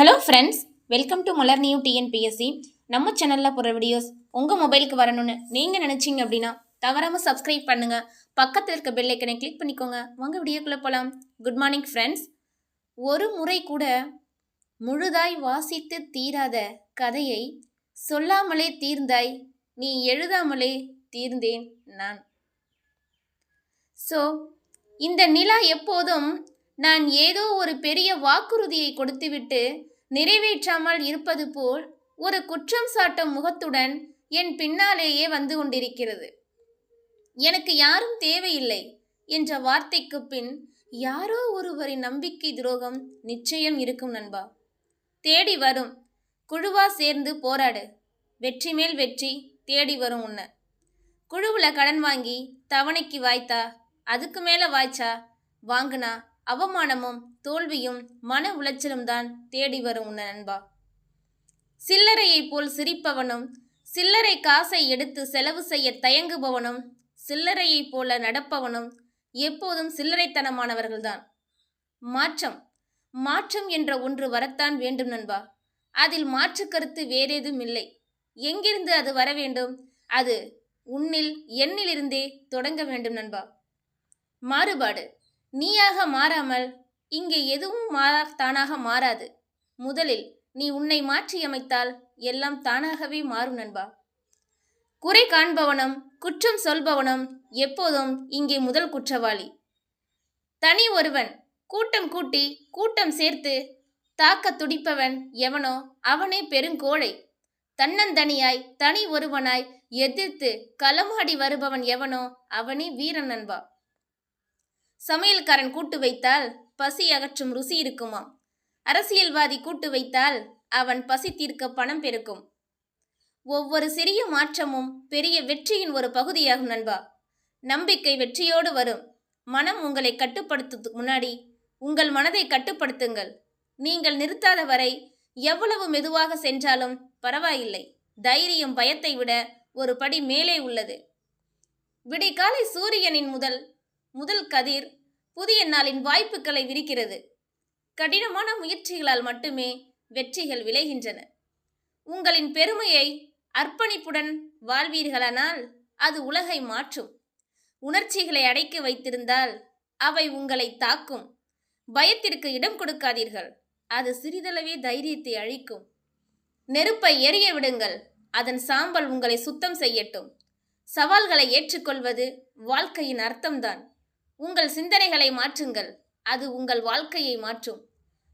Hello friends welcome to Malar new TNPSC நம்ம சேனலில் போகிற வீடியோஸ் உங்கள் மொபைலுக்கு வரணும்னு நீங்கள் நினச்சிங்க அப்படின்னா தவறாமல் சப்ஸ்கிரைப் பண்ணுங்கள் பக்கத்தில் இருக்க பெல் ஐக்கனை கிளிக் பண்ணிக்கோங்க. வாங்க வீடியோக்குள்ளே போகலாம் குட் மார்னிங் ஃப்ரெண்ட்ஸ் ஒரு முறை கூட முழுதாய் வாசித்து தீராத கதையை சொல்லாமலே தீர்ந்தாய் நீ எழுதாமலே தீர்ந்தேன் நான். ஸோ இந்த நிலா எப்போதும் நான் ஏதோ ஒரு பெரிய வாக்குறுதியை கொடுத்துவிட்டு நிறைவேற்றாமல் இருப்பது போல் ஒரு குற்றம் சாட்டும் முகத்துடன் என் பின்னாலேயே வந்து கொண்டிருக்கிறது. எனக்கு யாரும் தேவையில்லை என்ற வார்த்தைக்கு பின் யாரோ ஒருவரின் நம்பிக்கை துரோகம் நிச்சயம் இருக்கும் நண்பா. தேடி வரும். குழுவா சேர்ந்து போராடு. வெற்றி மேல் வெற்றி தேடி வரும் உன்னை. குழுவில் கடன் வாங்கி தவணைக்கு வாய்த்தா அதுக்கு மேலே வாய்ச்சா வாங்குனா அவமானமும் தோல்வியும் மன உளைச்சலும் தான் தேடி வரும் உன் நண்பா சில்லறையைப் போல் சிரிப்பவனும் சில்லறை காசை எடுத்து செலவு செய்ய தயங்குபவனும் சில்லறையைப் போல நடப்பவனும் எப்போதும் சில்லறைத்தனமானவர்கள்தான் மாற்றம். மாற்றம் என்ற ஒன்று வரத்தான் வேண்டும் நண்பா. அதில் மாற்று கருத்து வேறேதும் இல்லை. எங்கிருந்து அது வர வேண்டும்? அது உன்னில் எண்ணிலிருந்தே தொடங்க வேண்டும் நண்பா. மாறுபாடு. நீயாக மாறாமல் இங்கே எதுவும் மாறா தானாக மாறாது. முதலில் நீ உன்னை மாற்றியமைத்தால் எல்லாம் தானாகவே மாறும் நண்பா. குறை காண்பவனும் குற்றம் சொல்பவனும் எப்போதும் இங்கே முதல் குற்றவாளி. தனி ஒருவன் கூட்டம் கூட்டி கூட்டம் சேர்த்து தாக்க துடிப்பவன் எவனோ அவனே பெருங்கோழை தன்னந்தனியாய் தனி ஒருவனாய் எதிர்த்து களமாடி வருபவன் எவனோ அவனே வீரன் நண்பா. சமையல்காரன் கூட்டு வைத்தால் பசி அகற்றும் ருசி இருக்குமாம். அரசியல்வாதி கூட்டு வைத்தால் அவன் பசி தீர்க்க பணம் பெருக்கும். ஒவ்வொரு சிறிய மாற்றமும் பெரிய வெற்றியின் ஒரு பகுதியாகும் நண்பா. நம்பிக்கை வெற்றியோடு வரும். மனம் உங்களை கட்டுப்படுத்துறதுக்கு முன்னாடி உங்கள் மனதை கட்டுப்படுத்துங்கள். நீங்கள் நிறுத்தாத வரை எவ்வளவு மெதுவாக சென்றாலும் பரவாயில்லை. தைரியம் பயத்தை விட ஒரு படி மேலே உள்ளது. விடிகாலை சூரியனின் முதல் முதல் கதிர் புதிய நாளின் வாய்ப்புகளை விரிக்கிறது. கடினமான முயற்சிகளால் மட்டுமே வெற்றிகள் விளைகின்றன. உங்களின் பெருமையை அர்ப்பணிப்புடன் வாழ்வீர்களானால் அது உலகை மாற்றும். உணர்ச்சிகளை அடைக்க வைத்திருந்தால் அவை உங்களை தாக்கும். பயத்திற்கு இடம் கொடுக்காதீர்கள். அது சிறிதளவே தைரியத்தை அழிக்கும். நெருப்பை எரிய விடுங்கள். அதன் சாம்பல் உங்களை சுத்தம் செய்யட்டும். சவால்களை ஏற்றுக்கொள்வது வாழ்க்கையின் அர்த்தம்தான். உங்கள் சிந்தனைகளை மாற்றுங்கள். அது உங்கள் வாழ்க்கையை மாற்றும்.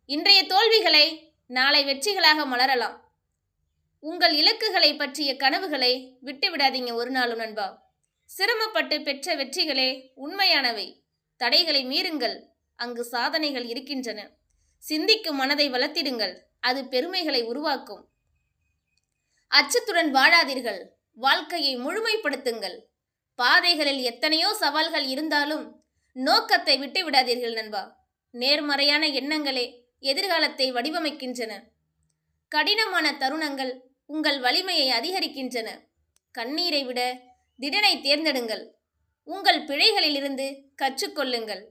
இன்றைய தோல்விகளை நாளை வெற்றிகளாக மலரலாம். உங்கள் இலக்குகளை பற்றிய கனவுகளை விட்டுவிடாதீங்க ஒரு நாளும் நண்பா. சிரமப்பட்டு பெற்ற வெற்றிகளே உண்மையானவை. தடைகளை மீறுங்கள். அங்கு சாதனைகள் இருக்கின்றன. சிந்திக்கும் மனதை வளர்த்திடுங்கள். அது பெருமைகளை உருவாக்கும். அச்சத்துடன் வாழாதீர்கள். வாழ்க்கையை முழுமைப்படுத்துங்கள். பாதைகளில் எத்தனையோ சவால்கள் இருந்தாலும் நோக்கத்தை விட்டு விடாதீர்கள் நண்பா. நேர்மறையான எண்ணங்களே எதிர்காலத்தை வடிவமைக்கின்றன. கடினமான தருணங்கள் உங்கள் வலிமையை அதிகரிக்கின்றன. கண்ணீரை விட திடனை தேர்ந்தெடுங்கள். உங்கள் பிழைகளிலிருந்து கற்றுக்கொள்ளுங்கள்.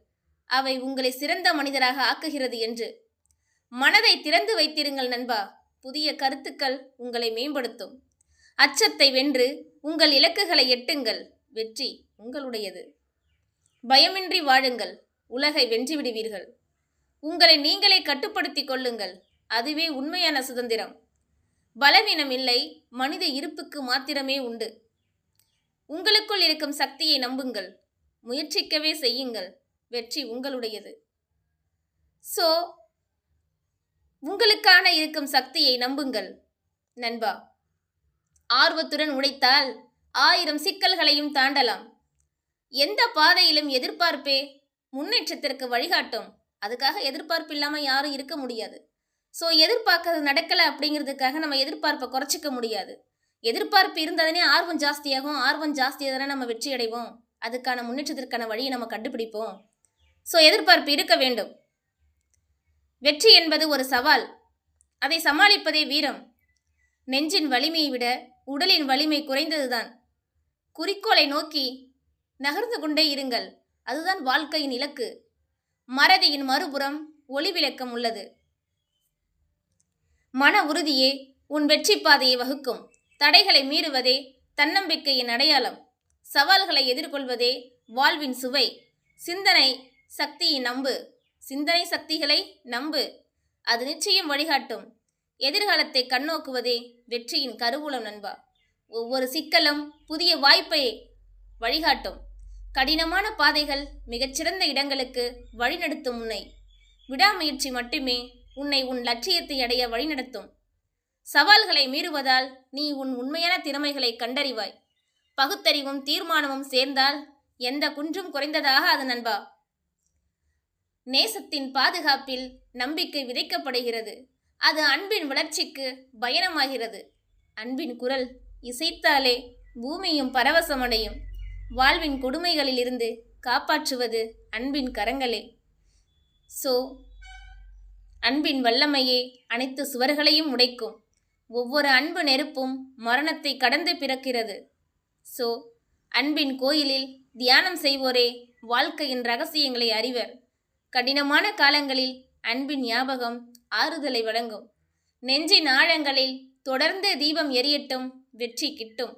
அவை உங்களை சிறந்த மனிதராக ஆக்குகிறது என்று. மனதை திறந்து வைத்திருங்கள் நண்பா. புதிய கருத்துக்கள் உங்களை மேம்படுத்தும். அச்சத்தை வென்று உங்கள் இலக்குகளை எட்டுங்கள். வெற்றி உங்களுடையது. பயமின்றி வாழுங்கள். உலகை வென்று விடுவீர்கள் உங்களை நீங்களே கட்டுப்படுத்திக் கொள்ளுங்கள். அதுவே உண்மையான சுதந்திரம். பலவீனம் இல்லை மனித இருப்புக்கு மாத்திரமே உண்டு. உங்களுக்குள் இருக்கும் சக்தியை நம்புங்கள். முயற்சிக்கவே செய்யுங்கள். வெற்றி உங்களுடையது. ஸோ உங்களுக்கான இருக்கும் சக்தியை நம்புங்கள். நண்பா ஆர்வத்துடன் உழைத்தால் ஆயிரம் சிக்கல்களையும் தாண்டலாம். எந்த பாதையிலும் எதிர்பார்ப்பே? முன்னேற்றத்திற்கு வழிகாட்டும். அதுக்காக எதிர்பார்ப்பு இல்லாமல் யாரும் இருக்க முடியாது. ஸோ எதிர்பார்க்கறது நடக்கலை அப்படிங்கிறதுக்காக நம்ம எதிர்பார்ப்பை குறைச்சிக்க முடியாது. எதிர்பார்ப்பு இருந்ததுனே ஆர்வம் ஜாஸ்தியாகும். ஆர்வம் ஜாஸ்தியாக நம்ம வெற்றி அடைவோம். அதுக்கான முன்னேற்றத்திற்கான வழியை நம்ம கண்டுபிடிப்போம். ஸோ எதிர்பார்ப்பு இருக்க வேண்டும். வெற்றி என்பது ஒரு சவால். அதை சமாளிப்பதே வீரம். நெஞ்சின் வலிமையை விட உடலின் வலிமை குறைந்ததுதான். குறிக்கோளை நோக்கி நகர்ந்து கொண்டே இருங்கள். அதுதான் வாழ்க்கையின் இலக்கு. மறதியின் மறுபுறம் ஒளி விளக்கம் உள்ளது. மன உறுதியே உன் வெற்றி பாதையை வகுக்கும். தடைகளை மீறுவதே தன்னம்பிக்கையின் அடையாளம். சவால்களை எதிர்கொள்வதே வாழ்வின் சுவை. சிந்தனை சக்தியை நம்பு. சிந்தனை சக்திகளை நம்பு. அது நிச்சயம் வழிகாட்டும். எதிர்காலத்தை கண்ணோக்குவதே வெற்றியின் கருவூலம் நண்பா. ஒவ்வொரு சிக்கலும் புதிய வாய்ப்பை வழிகாட்டும். கடினமான பாதைகள் மிகச்சிறந்த இடங்களுக்கு வழிநடத்தும் உன்னை. விடாமுயற்சி மட்டுமே உன்னை உன் லட்சியத்தை அடைய வழிநடத்தும். சவால்களை மீறுவதால் நீ உன் உண்மையான திறமைகளை கண்டறிவாய். பகுத்தறிவும் தீர்மானமும் சேர்ந்தால் எந்த குன்றும் குறைந்ததாக அது நண்பா. நேசத்தின் பாதுகாப்பில் நம்பிக்கை விதைக்கப்படுகிறது. அது அன்பின் வளர்ச்சிக்கு பயணமாகிறது. அன்பின் குரல் இசைத்தாலே பூமியும் பரவசமடையும். வாழ்வின் கொடுமைகளிலிருந்து காப்பாற்றுவது அன்பின் கரங்களே. ஸோ அன்பின் வல்லமையே அனைத்து சுவர்களையும் உடைக்கும். ஒவ்வொரு அன்பு நெருப்பும் மரணத்தை கடந்து பிறக்கிறது. ஸோ அன்பின் கோயிலில் தியானம் செய்வோரே வாழ்க்கையின் ரகசியங்களை அறிவர். கடினமான காலங்களில் அன்பின் ஞாபகம் ஆறுதலை வழங்கும். நெஞ்சின் ஆழங்களில் தொடர்ந்து தீபம் எரியட்டும் வெற்றி கிட்டும்.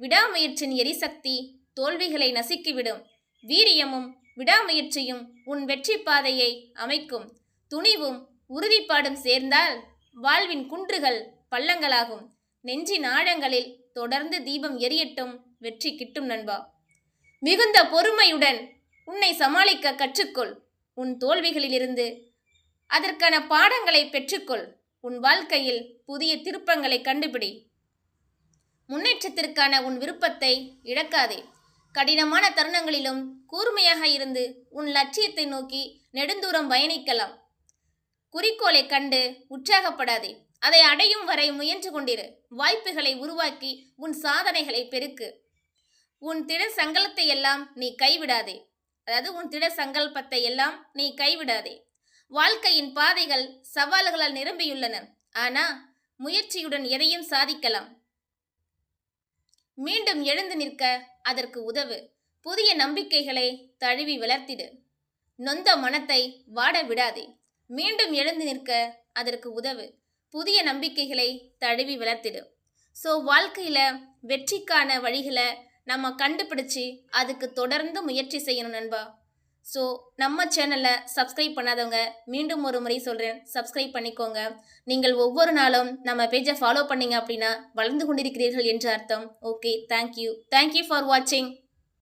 விடாமுயற்சியின் எரிசக்தி தோல்விகளை நசுக்கிவிடும். வீரியமும் விடாமுயற்சியும் உன் வெற்றி பாதையை அமைக்கும். துணிவும் உறுதிப்பாடும் சேர்ந்தால் வாழ்வின் குன்றுகள் பள்ளங்களாகும். நெஞ்சின் ஆழங்களில் தொடர்ந்து தீபம் எரியட்டும் வெற்றி கிட்டும் நண்பா. மிகுந்த பொறுமையுடன் உன்னை சமாளிக்க கற்றுக்கொள். உன் தோல்விகளிலிருந்து அதற்கான பாடங்களை பெற்றுக்கொள். உன் வாழ்க்கையில் புதிய திருப்பங்களை கண்டுபிடி. முன்னேற்றத்திற்கான உன் விருப்பத்தை இழக்காதே. கடினமான தருணங்களிலும் கூர்மையாக இருந்து உன் லட்சியத்தை நோக்கி நெடுந்தூரம் பயணிக்கலாம். குறிக்கோளை கண்டு உற்சாகப்படாதே. அதை அடையும் வரை முயன்று கொண்டிரு. வாய்ப்புகளை உருவாக்கி உன் சாதனைகளை பெருக்கு. உன் திட சங்கலத்தை எல்லாம் நீ கைவிடாதே. அதாவது உன் திட சங்கல்பத்தை எல்லாம் நீ கைவிடாதே. வாழ்க்கையின் பாதைகள் சவால்களால் நிரம்பியுள்ளன. ஆனா முயற்சியுடன் எதையும் சாதிக்கலாம். மீண்டும் எழுந்து நிற்க அதற்கு உதவு. புதிய நம்பிக்கைகளை தழுவி வளர்த்திடு. நொந்த மனத்தை வாட விடாதே. மீண்டும் எழுந்து நிற்க அதற்கு உதவு. புதிய நம்பிக்கைகளை தழுவி வளர்த்திடு. ஸோ வாழ்க்கையில் வெற்றிக்கான வழிகளை நம்ம கண்டுபிடிச்சி அதுக்கு தொடர்ந்து முயற்சி செய்யணும் நண்பா. ஸோ நம்ம சேனலை சப்ஸ்கிரைப் பண்ணாதவங்க மீண்டும் ஒரு முறை சொல்கிறேன் சப்ஸ்கிரைப் பண்ணிக்கோங்க. நீங்கள் ஒவ்வொரு நாளும் நம்ம பேஜை ஃபாலோ பண்ணீங்க அப்படின்னா வளர்ந்து கொண்டிருக்கிறீர்கள் என்று அர்த்தம். ஓகே தேங்க்யூ தேங்க்யூ ஃபார் வாட்சிங்